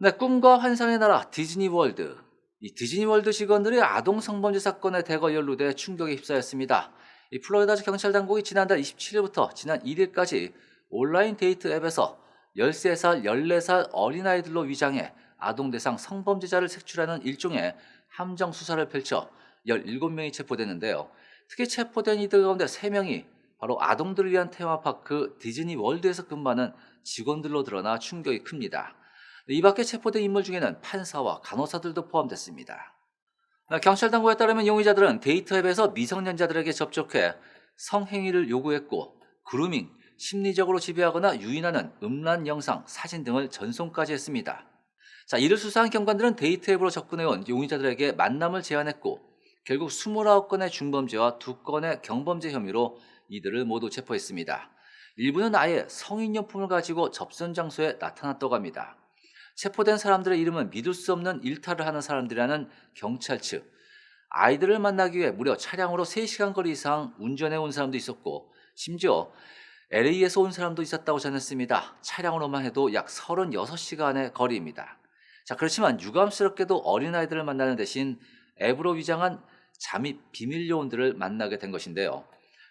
네, 꿈과 환상의 나라 디즈니 월드. 이 디즈니 월드 직원들이 아동 성범죄 사건에 대거 연루돼 충격에 휩싸였습니다. 이 플로리다주 경찰 당국이 지난달 27일부터 지난 1일까지 온라인 데이트 앱에서 13살, 14살 어린아이들로 위장해 아동 대상 성범죄자를 색출하는 일종의 함정 수사를 펼쳐 17명이 체포됐는데요. 특히 체포된 이들 가운데 3명이 바로 아동들을 위한 테마파크 디즈니 월드에서 근무하는 직원들로 드러나 충격이 큽니다. 이 밖에 체포된 인물 중에는 판사와 간호사들도 포함됐습니다. 네, 경찰 당국에 따르면 용의자들은 데이트 앱에서 미성년자들에게 접촉해 성행위를 요구했고 그루밍, 심리적으로 지배하거나 유인하는 음란 영상, 사진 등을 전송까지 했습니다. 자, 이를 수사한 경관들은 데이트 앱으로 접근해온 용의자들에게 만남을 제안했고 결국 29건의 중범죄와 2건의 경범죄 혐의로 이들을 모두 체포했습니다. 일부는 아예 성인용품을 가지고 접선 장소에 나타났다고 합니다. 체포된 사람들의 이름은 믿을 수 없는 일탈을 하는 사람들이라는 경찰 측. 아이들을 만나기 위해 무려 차량으로 3시간 거리 이상 운전해 온 사람도 있었고 심지어 LA에서 온 사람도 있었다고 전했습니다. 차량으로만 해도 약 36시간의 거리입니다. 자, 그렇지만 유감스럽게도 어린아이들을 만나는 대신 앱으로 위장한 잠입 비밀 요원들을 만나게 된 것인데요.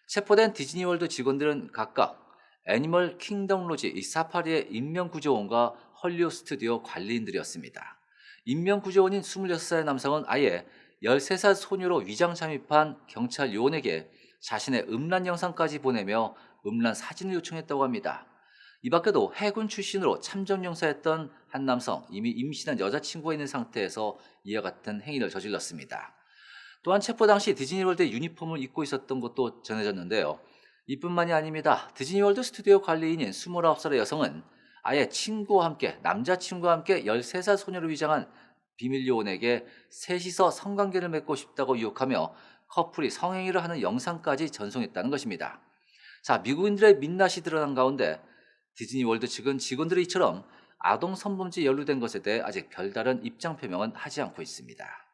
체포된 디즈니월드 직원들은 각각 애니멀 킹덤 로지 이 사파리의 인명 구조원과 헐리우드 스튜디오 관리인들이었습니다. 인명구조원인 26살 남성은 아예 13살 소녀로 위장 잠입한 경찰 요원에게 자신의 음란 영상까지 보내며 음란 사진을 요청했다고 합니다. 이 밖에도 해군 출신으로 참전용사였던 한 남성, 이미 임신한 여자친구가 있는 상태에서 이와 같은 행위를 저질렀습니다. 또한 체포 당시 디즈니월드 유니폼을 입고 있었던 것도 전해졌는데요. 이뿐만이 아닙니다. 디즈니월드 스튜디오 관리인인 29살의 여성은 아예 친구와 함께 남자친구와 함께 13살 소녀를 위장한 비밀 요원에게 셋이서 성관계를 맺고 싶다고 유혹하며 커플이 성행위를 하는 영상까지 전송했다는 것입니다. 자, 미국인들의 민낯이 드러난 가운데 디즈니 월드 측은 직원들이 이처럼 아동 성범죄 연루된 것에 대해 아직 별다른 입장 표명은 하지 않고 있습니다.